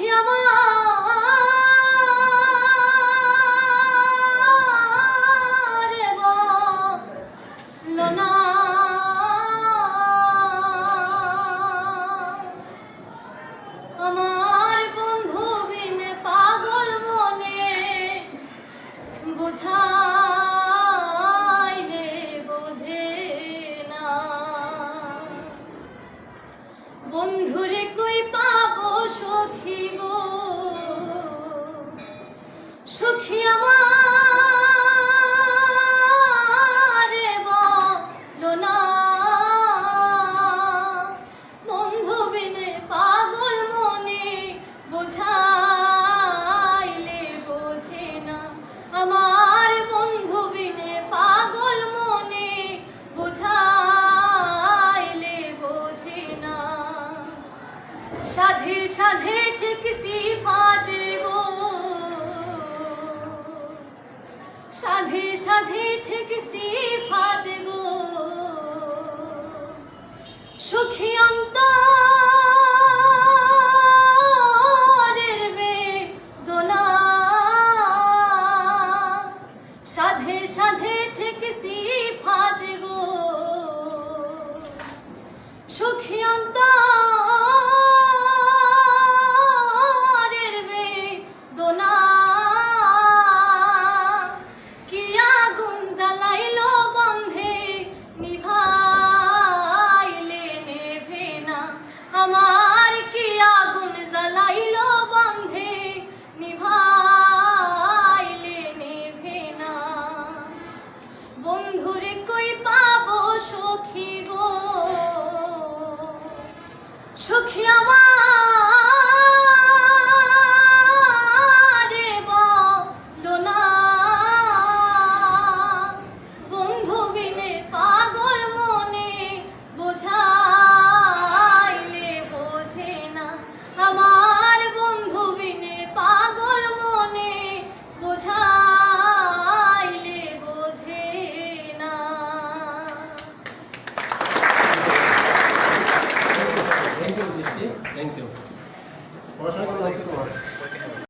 সখী আমার বলো না আমার পাগল মনে বন্ধুরে কই পাবো সখী বন্ধু বিনে পাগল মনে বোঝাইলে সাধে সাধে ঠিক সিফাত গো। সাধে সাধে ঠিক সিফাত গো। সুখী অন্তরের বেদনা। সাধে সাধে ঠিক সিফাত গো। সুখী অন্তরের Por eso